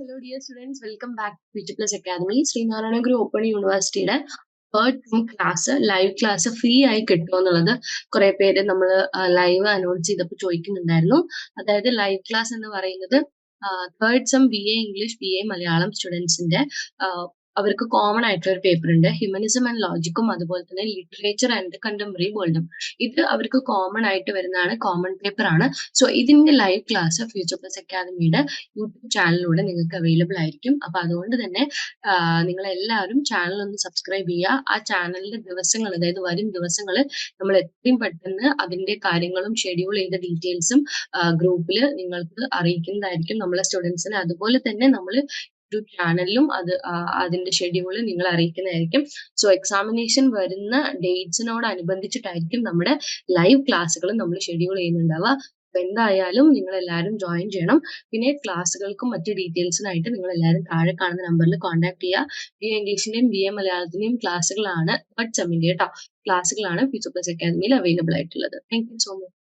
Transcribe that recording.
Dear students welcome back to P plus academy Sreenarayana Guru open യൂണിവേഴ്സിറ്റിയുടെ third time class live class free ആയി കിട്ടുമോ എന്നുള്ളത് കുറെ പേര് നമ്മൾ ലൈവ് അനൗൺസ് ചെയ്തപ്പോൾ ചോദിക്കുന്നുണ്ടായിരുന്നു. അതായത് ലൈവ് ക്ലാസ് എന്ന് പറയുന്നത് third sem B A English B A Malayalam സ്റ്റുഡൻസിന്റെ അവർക്ക് കോമൺ ആയിട്ടുള്ള ഒരു പേപ്പർ ഉണ്ട് ഹ്യൂമനിസം ആൻഡ് ലോജിക്കും അതുപോലെ തന്നെ ലിറ്ററേച്ചർ ആൻഡ് കണ്ടംപററി വേൾഡും ഇത് അവർക്ക് കോമൺ ആയിട്ട് വരുന്നതാണ് കോമൺ പേപ്പർ ആണ്. സോ ഇതിന്റെ ലൈവ് ക്ലാസ് ഫ്യൂച്ചർ പ്ലസ് അക്കാദമിയുടെ യൂട്യൂബ് ചാനലിലൂടെ നിങ്ങൾക്ക് അവൈലബിൾ ആയിരിക്കും. അപ്പൊ അതുകൊണ്ട് തന്നെ നിങ്ങൾ എല്ലാവരും ചാനൽ ഒന്ന് സബ്സ്ക്രൈബ് ചെയ്യുക. ആ ചാനലിന്റെ ദിവസങ്ങൾ അതായത് വരും ദിവസങ്ങൾ നമ്മൾ എത്രയും പെട്ടെന്ന് അതിന്റെ കാര്യങ്ങളും ഷെഡ്യൂൾ ചെയ്ത ഡീറ്റെയിൽസും ഗ്രൂപ്പിൽ നിങ്ങൾക്ക് അറിയിക്കുന്നതായിരിക്കും നമ്മളെ സ്റ്റുഡൻസിന് അതുപോലെ തന്നെ നമ്മൾ യൂട്യൂബ് ചാനലിലും അത് അതിന്റെ ഷെഡ്യൂൾ നിങ്ങൾ അറിയിക്കുന്നതായിരിക്കും. സോ എക്സാമിനേഷൻ വരുന്ന ഡേറ്റ്സിനോട് അനുബന്ധിച്ചിട്ടായിരിക്കും നമ്മുടെ ലൈവ് ക്ലാസ്സുകൾ നമ്മൾ ഷെഡ്യൂൾ ചെയ്യുന്നുണ്ടാവുക. അപ്പൊ എന്തായാലും നിങ്ങൾ എല്ലാവരും ജോയിൻ ചെയ്യണം. പിന്നെ ക്ലാസ്സുകൾക്കും മറ്റ് ഡീറ്റെയിൽസിനായിട്ട് നിങ്ങൾ എല്ലാവരും താഴെ കാണുന്ന നമ്പറിൽ കോൺടാക്ട് ചെയ്യുക. ബി എ ഇംഗ്ലീഷിന്റെയും ബി എ മലയാളത്തിന്റെയും ക്ലാസ്സുകളാണ് വാട്സപ്പിന്റെ കേട്ടോ ക്ലാസ്സുകളാണ് ഫ്യൂച്ചർ പ്ലസ് അക്കാദമിയിൽ അവൈലബിൾ ആയിട്ടുള്ളത്. Thank you so much